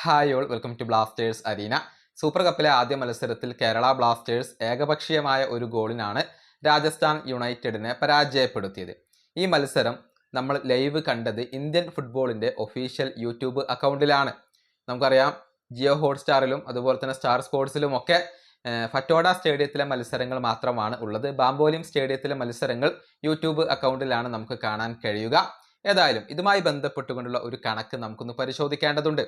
Hi all welcome to Blasters arena super കപ്പിലെ ആദ്യ മത്സരത്തിൽ Kerala Blasters ഏകപക്ഷീയമായ ഒരു ഗോളിനാണ് രാജസ്ഥാൻ യുണൈറ്റഡിനെ പരാജയപ്പെടുത്തിയത്. ഈ മത്സരം നമ്മൾ ലൈവ് കണ്ടത് ഇന്ത്യൻ ഫുട്ബോളിന്റെ ഒഫീഷ്യൽ യൂട്യൂബ് അക്കൗണ്ടിലാണ് നമുക്കറിയാം ജിയോ ഹോട്ട്സ്റ്റാറിലും അതുപോലെ തന്നെ സ്റ്റാർ സ്പോർട്സിലും ഒക്കെ ഫറ്റോഡ സ്റ്റേഡിയത്തിലെ മത്സരങ്ങൾ മാത്രമാണ് ഉള്ളത്. ബാംബോലിം സ്റ്റേഡിയത്തിലെ മത്സരങ്ങൾ യൂട്യൂബ് അക്കൗണ്ടിലാണ് നമുക്ക് കാണാൻ കഴിയുക. ഏതായാലും ഇതുമായി ബന്ധപ്പെട്ടുകൊണ്ടുള്ള ഒരു കണക്ക് നമുക്കൊന്ന് പരിശോധിക്കേണ്ടതുണ്ട്.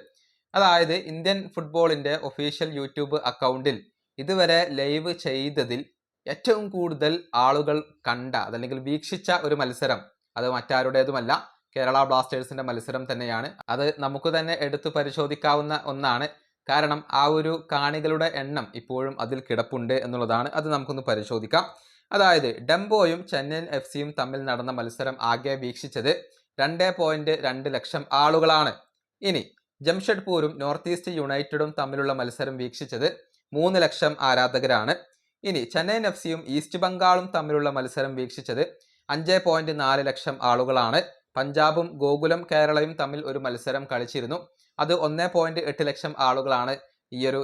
അതായത് ഇന്ത്യൻ ഫുട്ബോളിന്റെ ഒഫീഷ്യൽ യൂട്യൂബ് അക്കൗണ്ടിൽ ഇതുവരെ ലൈവ് ചെയ്തതിൽ ഏറ്റവും കൂടുതൽ ആളുകൾ കണ്ട അതല്ലെങ്കിൽ വീക്ഷിച്ച ഒരു മത്സരം അത് മറ്റാരുടേതുമല്ല കേരള ബ്ലാസ്റ്റേഴ്സിന്റെ മത്സരം തന്നെയാണ്. അത് നമുക്ക് തന്നെ എടുത്തു പരിശോധിക്കാവുന്ന ഒന്നാണ്. കാരണം ആ ഒരു കാണികളുടെ എണ്ണം ഇപ്പോഴും അതിൽ കിടപ്പുണ്ട് എന്നുള്ളതാണ്. അത് നമുക്കൊന്ന് പരിശോധിക്കാം. അതായത് ഡംബോയും ചെന്നൈയിൻ എഫ് സിയും തമ്മിൽ നടന്ന മത്സരം ആകെ വീക്ഷിച്ചത് രണ്ട് പോയിന്റ് രണ്ട് ലക്ഷം ആളുകളാണ്. ഇനി ജംഷഡ്പൂരും നോർത്ത് ഈസ്റ്റ് യുണൈറ്റഡും തമ്മിലുള്ള മത്സരം വീക്ഷിച്ചത് മൂന്ന് ലക്ഷം ആരാധകരാണ്. ഇനി ചെന്നൈ എഫ് ഈസ്റ്റ് ബംഗാളും തമ്മിലുള്ള മത്സരം വീക്ഷിച്ചത് അഞ്ച് പോയിന്റ് നാല് ലക്ഷം ആളുകളാണ്. പഞ്ചാബും ഗോകുലം കേരളയും തമ്മിൽ ഒരു മത്സരം കളിച്ചിരുന്നു. അത് ഒന്ന് പോയിന്റ് എട്ട് ലക്ഷം ആളുകളാണ് ഈ ഒരു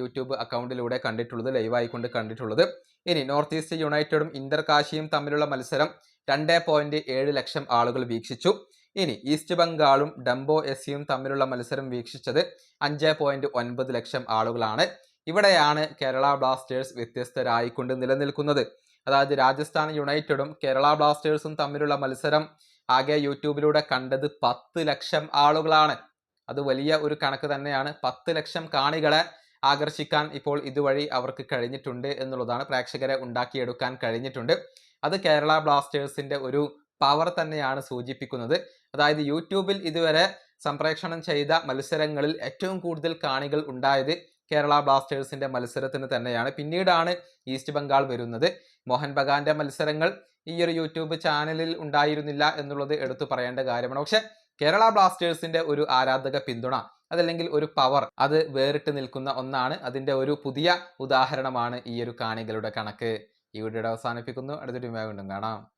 യൂട്യൂബ് അക്കൗണ്ടിലൂടെ കണ്ടിട്ടുള്ളത് ലൈവായിക്കൊണ്ട് കണ്ടിട്ടുള്ളത്. ഇനി നോർത്ത് ഈസ്റ്റ് യുണൈറ്റഡും ഇന്റർ കാശിയും തമ്മിലുള്ള മത്സരം രണ്ട് പോയിന്റ് ഏഴ് ലക്ഷം ആളുകൾ വീക്ഷിച്ചു. ഇനി ഈസ്റ്റ് ബംഗാളും ഡംബോ എസ് സിയും തമ്മിലുള്ള മത്സരം വീക്ഷിച്ചത് അഞ്ച് പോയിന്റ് ഒൻപത് ലക്ഷം ആളുകളാണ്. ഇവിടെയാണ് കേരള ബ്ലാസ്റ്റേഴ്സ് വ്യത്യസ്തരായിക്കൊണ്ട് നിലനിൽക്കുന്നത്. അതായത് രാജസ്ഥാൻ യുണൈറ്റഡും കേരള ബ്ലാസ്റ്റേഴ്സും തമ്മിലുള്ള മത്സരം ആകെ യൂട്യൂബിലൂടെ കണ്ടത് പത്ത് ലക്ഷം ആളുകളാണ്. അത് വലിയ ഒരു കണക്ക് തന്നെയാണ്. പത്ത് ലക്ഷം കാണികളെ ആകർഷിക്കാൻ ഇപ്പോൾ ഇതുവഴി അവർക്ക് കഴിഞ്ഞിട്ടുണ്ട് എന്നുള്ളതാണ് പ്രേക്ഷകരെ ഉണ്ടാക്കിയെടുക്കാൻ കഴിഞ്ഞിട്ടുണ്ട്. അത് കേരള ബ്ലാസ്റ്റേഴ്സിന്റെ ഒരു പവർ തന്നെയാണ് സൂചിപ്പിക്കുന്നത്. അതായത് യൂട്യൂബിൽ ഇതുവരെ സംപ്രേഷണം ചെയ്ത മത്സരങ്ങളിൽ ഏറ്റവും കൂടുതൽ കാണികൾ ഉണ്ടായത് കേരള ബ്ലാസ്റ്റേഴ്സിന്റെ മത്സരത്തിന് തന്നെയാണ്. പിന്നീടാണ് ഈസ്റ്റ് ബംഗാൾ വരുന്നത്. മോഹൻ ബഗാന്റെ മത്സരങ്ങൾ ഈ ഒരു യൂട്യൂബ് ചാനലിൽ ഉണ്ടായിരുന്നില്ല എന്നുള്ളത് എടുത്തു പറയേണ്ട കാര്യമാണ്. പക്ഷെ കേരള ബ്ലാസ്റ്റേഴ്സിന്റെ ഒരു ആരാധക പിന്തുണ അതല്ലെങ്കിൽ ഒരു പവർ അത് വേറിട്ട് നിൽക്കുന്ന ഒന്നാണ്. അതിന്റെ ഒരു പുതിയ ഉദാഹരണമാണ് ഈ ഒരു കാണികളുടെ കണക്ക്. ഈ വീഡിയോ അവസാനിപ്പിക്കുന്നു. അടുത്തൊരു വീണ്ടും കാണാം.